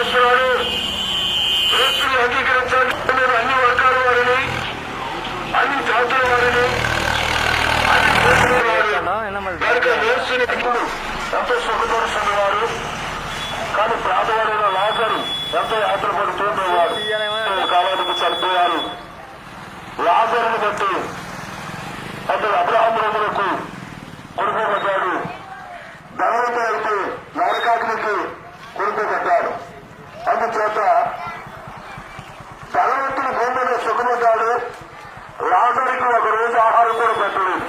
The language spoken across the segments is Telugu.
తెల్లబడుతున్నాడు యేసుని అంగీకరించండి మీరు అన్ని వర్గాల వారిని అన్ని జాతుల వారిని అన్ని కనుక యేసుని ఇప్పుడు ఎంతో సుఖపరుస్తున్నవారు కానీ ప్రాధవాడైన లాజరు ఎంతో యాత్ర పడుతుండేవాడు కాలానికి చనిపోయారు లాజరుని బట్టి అతడు అబ్రహాం రోజులకు కొడుకోబడ్డాడు రోజు ఆహారం కూడా పెట్టలేదు.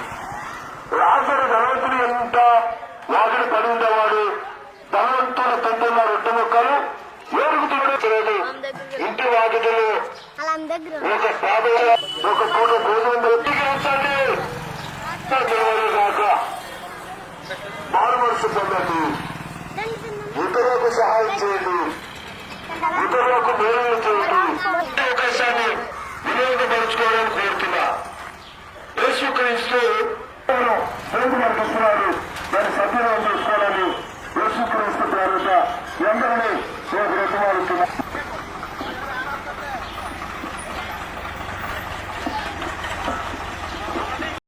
లాజరు ధనవంతుడు ఎంత వాకిడి పడి ఉండేవాడు ధనవంతుడు తింటున్న రొట్టె ముక్కలు ఏరుగుతున్నాడు ఇంటి వాకిటిలో ఒక పాదవ ఒక పూట భోజనం వ్యక్తిగరించండి మారు మనసు పొందండి. arkadaşlar